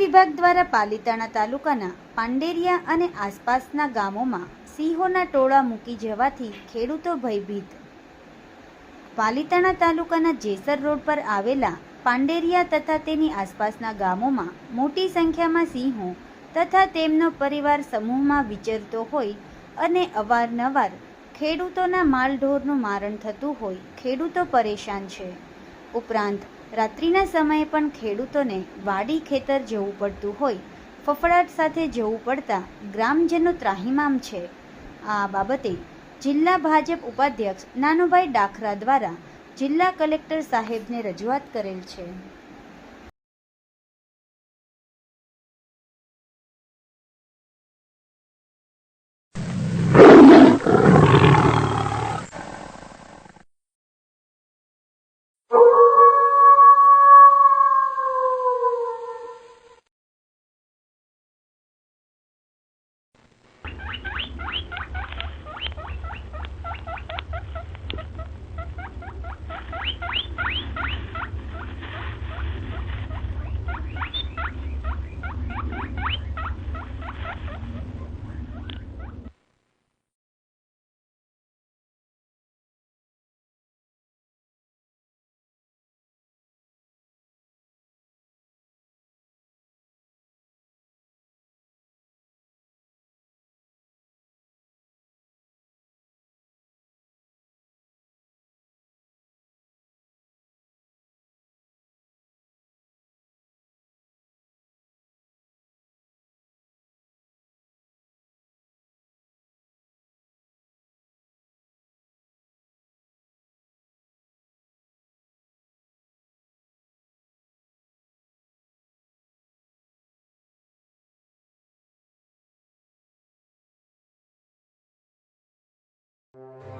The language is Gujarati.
વિભાગ દ્વારા પાલીતાણા તાલુકાના પાંડેરિયા અને આસપાસના ગામોમાં સિંહોના ટોળા મૂકી જવાથી ખેડૂતો ભયભીત. પાલીતાણા તાલુકાના જેસર રોડ પર આવેલા પાંડેરિયા તથા તેની આસપાસના ગામોમાં મોટી સંખ્યામાં સિંહો તથા તેમનો પરિવાર સમૂહમાં વિચરતો હોય અને અવારનવાર ખેડૂતોના માલઢોરનું મારણ થતું હોય ખેડૂતો પરેશાન છે. ઉપરાંત રાત્રિના સમયે પણ ખેડૂતોને વાડી ખેતર જવું પડતું હોય, ફફડાટ સાથે જવું પડતા ગ્રામજનો ત્રાહિમામ છે. આ બાબતે જિલ્લા ભાજપ ઉપાધ્યક્ષ નાનુભાઈ ડાખરા દ્વારા જિલ્લા કલેક્ટર સાહેબને રજૂઆત કરેલ છે.